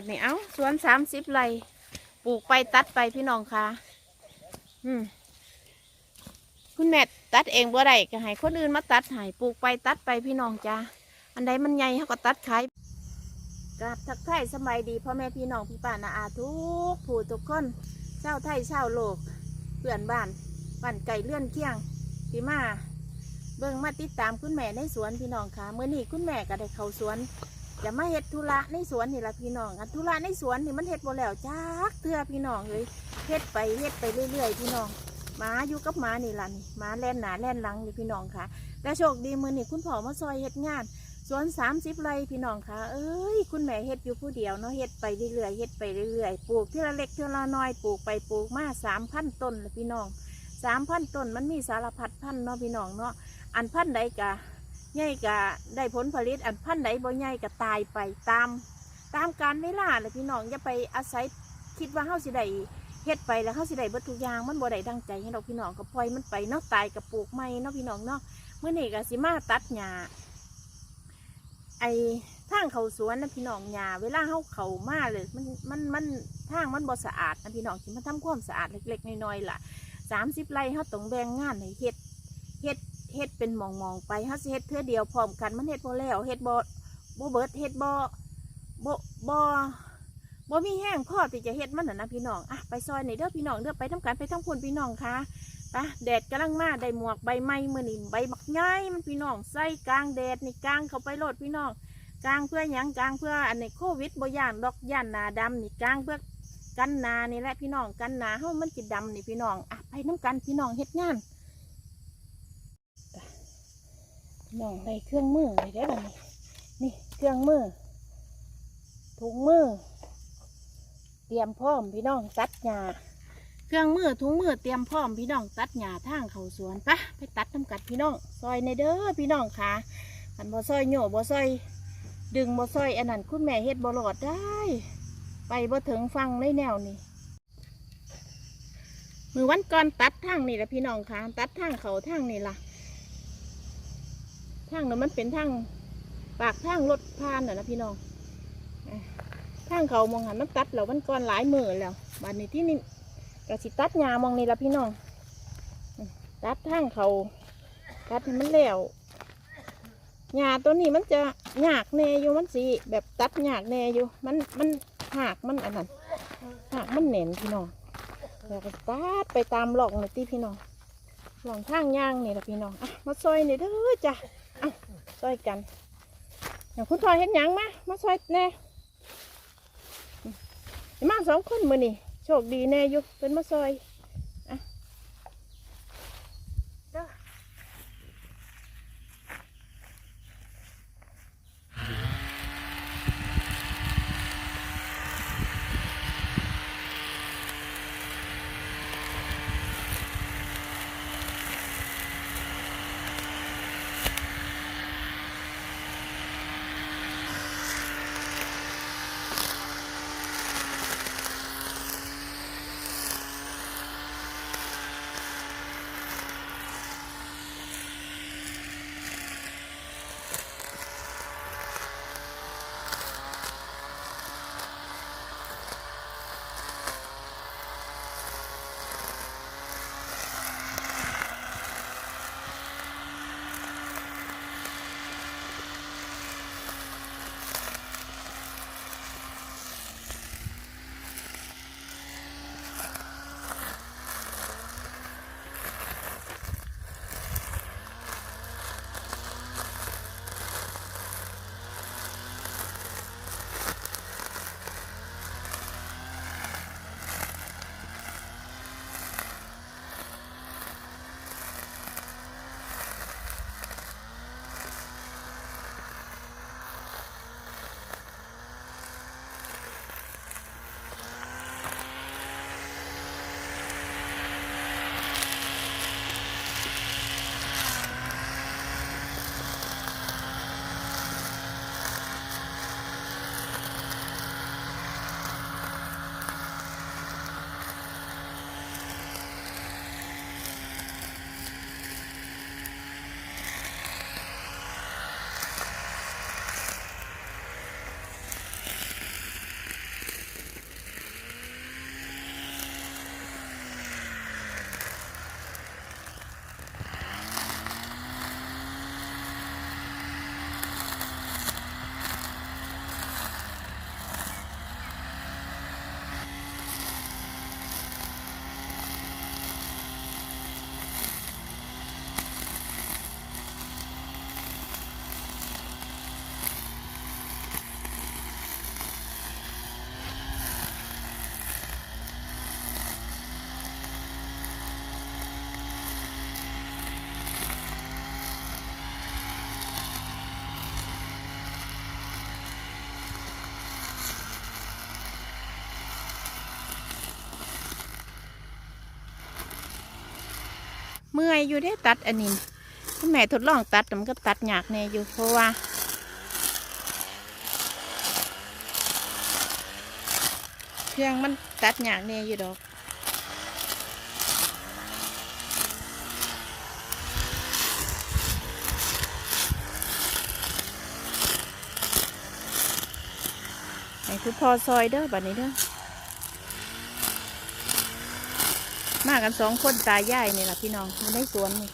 บัดนี้เอ้าสวนสามสิบไร่ปลูกไปตัดไปพี่น้องค่ะ อืมคุณแม่ตัดเองบ่ได้ก็ให้คนอื่นมาตัดให้ปลูกไปตัดไปพี่น้องจ้าอันใดมันใหญ่เขาก็ตัดขายกราบทักทายสบายดีพ่อแม่พี่น้องพี่ป้านาอาทุกผู้ทุกคนเจ้าไทยเจ้าโลกเพื่อนบ้านบ้านไก่เลื่อนเคียงพี่มาเบิ่งมาติดตามคุณแม่ในสวนพี่น้องค่ะเมื่อนี้คุณแม่ก็ได้เข้าสวน จะมาเฮ็ดธุระในสวนนี่ละพี่น้องอันธุระในสวนนี่มันเฮ็ดบ่แล้วจักเทื่อพี่น้องเลยเฮ็ดไปเฮ็ดไปเรื่อยๆพี่น้องหมาอยู่กับหมานี่ล่ะนี่หมาแล่นหนาแล่นหลังนี่พี่น้องค่ะแต่โชคดีมือนี้คุณพ่อมาซอยเฮ็ดงานสวน30ไร่พี่น้องค่ะเอ้ยคุณแม่เฮ็ดอยู่ผู้เดียวเนาะเฮ็ดไปเรื่อยๆเฮ็ดไปเรื่อยๆปลูกทีละเล็กทีละน้อยปลูกไปปลูกมา3,000ต้นลยพี่น้อง3,000ต้นมันมีสารพัดพันเนาะพี่น้องเนาะอันพันใดกะ ใหญ่ก็ได้ผลผลิตอันพันธุ์ใดบ่ใหญ่ก็ตายไปตาม ตามการเวลาเลยพี่น้องอย่าไปอาศัยคิดว่าเฮาสิได้เฮ็ดไปแล้วเฮาสิได้เบิดทุกอย่างมันบ่ได้ดังใจให้ดอกพี่น้องก็ปล่อยมันไปเนาะตายกับปลูกใหม่เนาะพี่น้องเนาะเมื้อนี้ก็สิมาตัดหญ้าไอ้ทางเขาสวนนะพี่น้องหญ้าเวลาเฮาเข้ามาเลยมันมันมันทางมันบ่สะอาดนะพี่น้องสิมาทำความสะอาดเล็กๆน้อยๆล่ะ30ไร่เฮาต้องแบ่งงานให้เฮ็ดเฮ็ด เฮ็ดเป็นหมองๆไปเฮาสิเฮ็ดเทื่อเดียวพร้อมกันมันเฮ็ดบ่แล้วเฮ็ดบ่บ่เบิดเฮ็ดบ่บ่บ่บ่มีแห้งพอที่จะเฮ็ดมันน่ะนะพี่น้องอะไปซอยในเด้อพี่น้องเด้อไปทำการไปทำพุ่นพี่น้องค่ะไปแดดกำลังมาได้หมวกใบไม้มื้อนี้ใบบักใหญ่มันพี่น้องใส่กลางแดดนี่กลางเข้าไปโลดพี่น้องกลางเพื่อหยังกลางเพื่ออันนี้โควิดบ่ย่านดอกย่านหนาดำนี่กลางเพื่อกันหนานี่แหละพี่น้องกันหนาเฮามันสิดำนี่พี่น้องอะไปน้ำกันพี่น้องเฮ็ดงาน น้องได้เครื่องมือเลยได้อบัดนี้นี่เครื่องมือถุงมือ เตรียมพร้อมพี่น้องตัดหญ้าเครื่องมือถุงมือเตรียมพร้อมพี่น้องตัดหญ้าทางเขาสวนปะไปตัดน้ำกัดพี่น้องซอยในเด้อพี่น้องค่ะอันบ่ซอยโหน่บ่ซอย ดึงบ่ซอยอันนั้นคุณแม่เฮ็ดบ่หลอดได้ ไปบ่ถึงฟังในแนวนี้มือวันก่อนตัดทางนี่ละพี่น้องค่ะตัดทางเขาทางนี่ล่ะ ทางนั้นมันเป็นทางปากทางรถผ่านน่ะนะพี่น้องทางเขามองหันมันตัดแล้วมันก่อนหลายมือแล้วบัดนี้ที่นี่กระสิตัดหญ้ามองนี่ละพี่น้องตัดทางเขาตัดให้มันแล้วหญ้าตัวนี้มันจะหยากแน่อยู่มันสีแบบตัดหยากแน่อยู่มันมันหักมันอันนั้นหักมันเหน็นพี่น้องแล้วก็ตัดไปตามหลอกเลยที่พี่น้องหลองทางย่างนี่ละพี่น้องอะมาซอยนี่เด้อจ้ะ ซอยกันอย่างคุณทอยเห็นหยังมามาซอยแน่มมาสองคนมือนี่โชคดีแน่อยู่เป็นมาซอย เมื่อยอยู่ได้ตัดอันนี้แม่ทดลองตัดมันก็ตัดยากแน่อยู่เพราะว่าเครื่องมันตัดยากแน่อยู่ดอกให้คุณพ่อซอยเด้อแบัดนี้เด้อ มากันสองคนตายายนี่แหละพี่น้องอยู่ในสวนนี่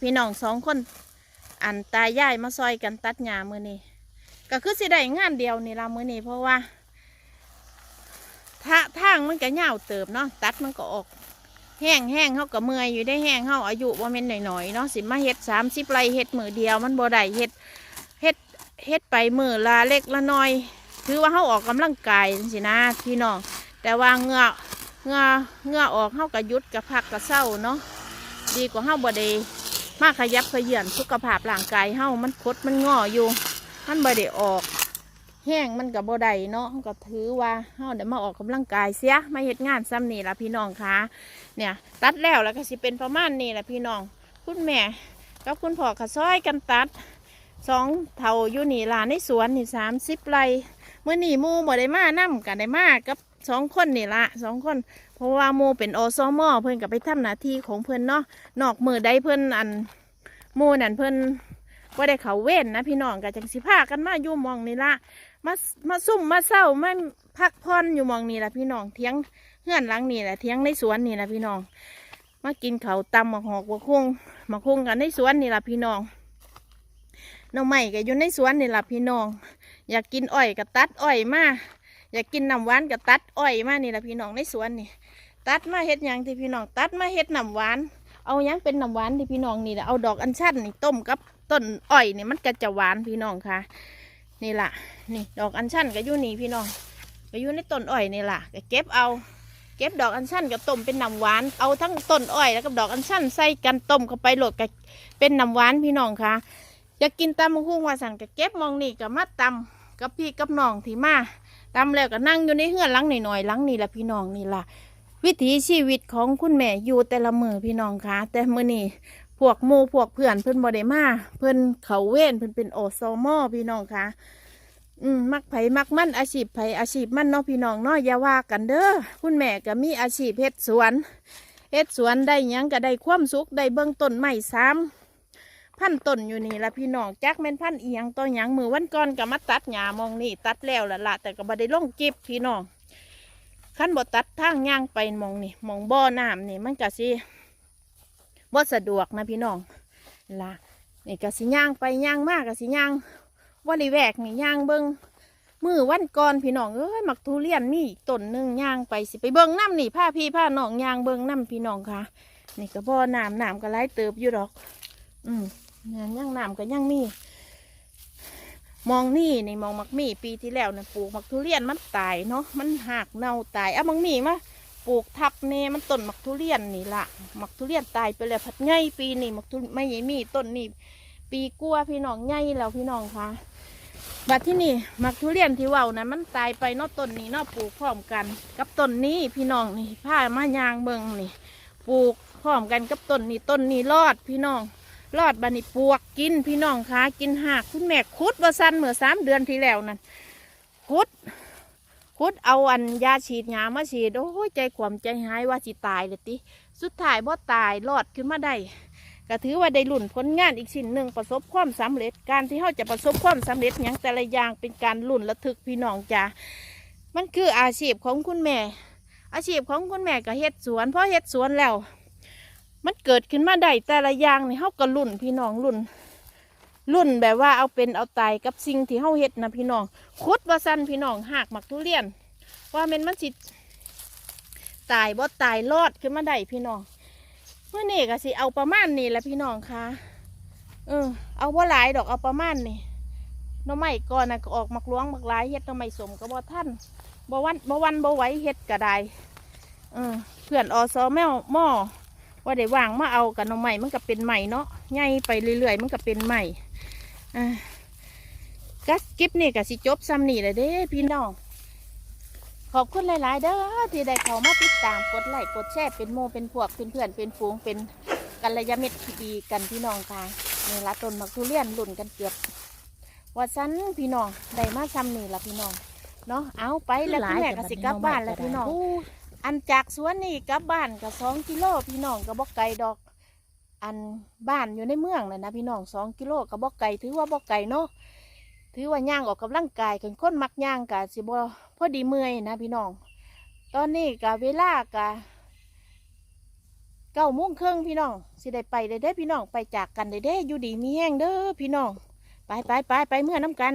พี่น้องสองคน อันตายายมาซอยกันตัดหญ้ามือนี้ก็คือสิได้งานเดียวนี่ละมือนี้เพราะว่าถ้าทางมันก็เหยาวเติบเนาะตัดมันก็ออกแห้งแห้งเขาก็เมื่อยอยู่ได้แห้งเขาอายุว่าเม็นหน่อยๆเนาะสิมาเฮ็ดสามสิบไรเฮ็ดมือเดียวมันบ่ได้เฮ็ดเฮ็ดเฮ็ดไปมือละเล็กละน้อยถือว่าเขาออกกำลังกายสินะพี่น้องแต่ว่าเหงือเหงือเหงือออกเขาก็หยุดกับพักกับเศร้าเนาะดีกว่าเขาบ่ได้ มาขยับขยื่นสุขภาพร่างกายเขามันคดมันงออยู่ มันบ่ได้ออก แห้งมันกับบ่ได้เนาะก็ถือว่าเฮาได้มาออกกำลังกายเสียมาเฮ็ดงานซ้ำนี่ละพี่น้องคะเนี่ย ตัดแล้วแล้วก็สิเป็นประมาณนี้ล่ะพี่น้อง คุณแม่กับคุณพ่อก็ซอยกันตัดสองเท่าอยู่นี่ล่ะในสวนนี่สามสิบไรเมื่อนี่มูบ่ได้มานํกันได้มากับสองคนนี่ละสองคน เพราะว่าหมูเป็นอสมอเพิ่อนก็ไปทำหน้าที่ของเพิ่อนเนาะนอกมือได้เพิ่อนอันหมูนั่นเพิ่อนว่าได้เขาเว้นนะพี่น้องก็จังสิพากันมาอยู่มองนี่ละมามาซุ่มมาเศร้ามาพักผ่อนอยู่มองนี่ละพี่น้องเทียงเฮือนหลังนี่แหละเทียงในสวนนี่ละพี่น้องมากินเขาตำหมกหอกบักคุ้งหมกคุ้งกันในสวนนี่ละพี่น้องน้องใหม่ก็อยู่ในสวนนี่ละพี่น้อง อยากกินอ้อยก็ตัดอ้อยมาอยากกินน้ำหวานก็ตัดอ้อยมานี่ละพี่น้องในสวนนี่ ตัดมาเฮ็ดยังที่พี่น้อง ตัดมาเฮ็ดน้ำหวาน เอายังเป็นน้ำหวานที่พี่น้องนี่แหละเอาดอกอัญชันนี่ต้มกับต้นอ้อยนี่มันก็จะหวานพี่น้องค่ะ นี่ล่ะ นี่ดอกอัญชันก็อยู่นี่พี่น้องก็อยู่ในต้นอ้อยนี่ล่ะก็เก็บเอา เก็บดอกอัญชันกับต้มเป็นน้ำหวาน เอาทั้งต้นอ้อยแล้วกับดอกอัญชันใส่กันต้มเข้าไปโหลดกับเป็นน้ำหวานพี่น้องค่ะอยากกินตำมะฮุ่งว่าสันก็เก็บมองนี่กับมาตำกับพี่กับน้องที่มาตำแล้วก็นั่งอยู่ในเฮือนหลังหน่อยๆหลังนี่ล่ะพี่น้องนี่ล่ะ วิถีชีวิตของคุณแม่อยู่แต่ละมือพี่น้องคะแต่มือนี้พวกหมู่พวกเพื่อนเพิ่อนบ่ได้มาเพิ่อนเขาเว้นเพิ่อนเป็นโอซอมอพี่น้องคะอืมมักไผมักมั่นอาชีพไผอาชีพมั่นเนาะพี่น้องเนาะอย่าว่ากันเด้อคุณแม่ก็มีอาชีพเฮ็ดสวนเฮ็ดสวนได้ยังก็ได้ความสุขได้เบิ่งต้นไม้ซ้ำพันต้นอยู่นี่ละพี่น้องจักแม่นพันเอียงต่อหยังมือวันก่อนก็มาตัดหญ้ามองนี่ตัดแล้วละละแต่ก็บ่ได้ลงเก็บพี่น้อง ขั้นบ่ตัดทางย่างไปมองนี่มองบ่อน้ำนี่มันก็สิบ่สะดวกนะพี่น้องล่ะนี่ก็สิย่างไปย่างมากก็สิย่างว่าได้แวกนี่ย่างเบิงมือวันก่อนพี่น้องเอ้ยหมักทุเรียนมีอีกต้นหนึ่งย่างไปสิไปเบิงน้ำนี่ผ้าพี่ผ้าน้องย่างเบิงน้ำพี่น้องค่ะ นี่ก็บ่อน้ำน้ำก็ไหลเติบอยู่ดอก อืมเนี่ยย่างน้ำก็ย่างมี มองนี่ในมองมักมีปีที่แล้วนะปลูกมักทุเรียนมันตายเนาะมันหักเน่าตายอะมักมี่มาปลูกทับเนมันต้นมักทุเรียนนี่ละมักทุเรียนตายไปแล้วพัดไงปีนี่มักทุไม่ใหญ่มีต้นนี่ปีกลัวพี่น้องใหญ่แล้วพี่น้องคะบัดที่นี่มักทุเรียนที่ว่านะมันตายไปเนอกต้นนี้เนอกปลูกพร้อมกัน กับต้นนี้พี่น้องนี่ผ้ามายางเบิงนี่ ปลูกพร้อมกันกับต้นนี้ต้นนี้รอดพี่น้อง รอดบัดนี้ปวกกินพี่น้องคะกินหากคุณแม่คุดว่าสั้นเมื่อสามเดือนที่แล้วนั่นคุดคุดเอาอันยาฉีดยามาฉีดโอ้ยใจขวมใจหายว่าสิตายเลยติ สุดท้ายบ่ตายรอดขึ้นมาได้ก็ถือว่าได้ลุ่นผลงานอีกสิ่งหนึ่งประสบความสำเร็จ การที่เขาจะประสบความสำเร็จอย่างแต่ละอย่างเป็นการลุ่นระทึกพี่น้องจ้ามันคืออาชีพของคุณแม่ อาชีพของคุณแม่ก็เฮ็ดสวนเพราะเฮ็ดสวนแล้ว มันเกิดขึ้นมาได้แต่ละอย่างนี่เขาก็ลุ่นพี่น้องลุ่น รุ่นแบบว่าเอาเป็นเอาตายกับสิ่งที่เฮาเฮ็ดนะพี่น้องคุดว่าสั้นพี่น้องหากหมักทุเรียน ว่ามันมันสิตายบ่ตายรอดขึ้นมาได้พี่น้องเมื่อนี่ก็สิเอาประมาณนี้แหละพี่น้องค่ะเออเอาว่าหลายดอกเอาประมาณนี้หน้ำไม้ก่อนนะก็ออกมักล้วงมักหลายเฮ็ดน้ำไม้สมก็บ่ท่านบ่วันบ่วันบ่ไหวเฮ็ดก็ได้เออเพื่อนอสแมวหม้อ ว่าได้วางมาเอากับหน้ำไม้มันก็เป็นใหม่เนาะใหญ่ไปเรื่อยๆ มันก็เป็นใหม่อะกัสกิปนี่ก็สิจบซ้ำนี่เลยเด้พี่น้องขอบคุณหลายๆเด้อที่ได้เข้ามาติดตามกดไลค์กดแชร์เป็นโมเป็นพวกเป็นเพื่อนเป็นฝูงเป็นกัลยาณมิตรที่ดีกันพี่น้องค่ะนี่ละต้นมักทุเรียนหลุ่นกันเกือบว่าซันพี่น้องได้มาซ้ำนี่ละพี่น้องเนาะเอาไปแล้วคุณแม่ก็สิกลับบ้านแล้วพี่น้อง อันจากสวนนี่กลับบ้านก็สองกิโลพี่น้องก็บอกไกลดอก อันบ้านอยู่ในเมืองเลยนะพี่น้องสองกิโลกับบอกไก่ถือว่าบอกไก่เนาะถือว่าย่างออกกำลังกายกันคนมักย่างกะสิบพอดีเมื่อยนะพี่น้อง ตอนนี้กะเวลากะเก้าโมงครึ่งพี่น้องสิได้ไปได้เด้พี่น้องไปจากกันได้เด้อยู่ดีมีแห้งเด้อพี่น้องไปไปไปไปเมื่อน้ำกัน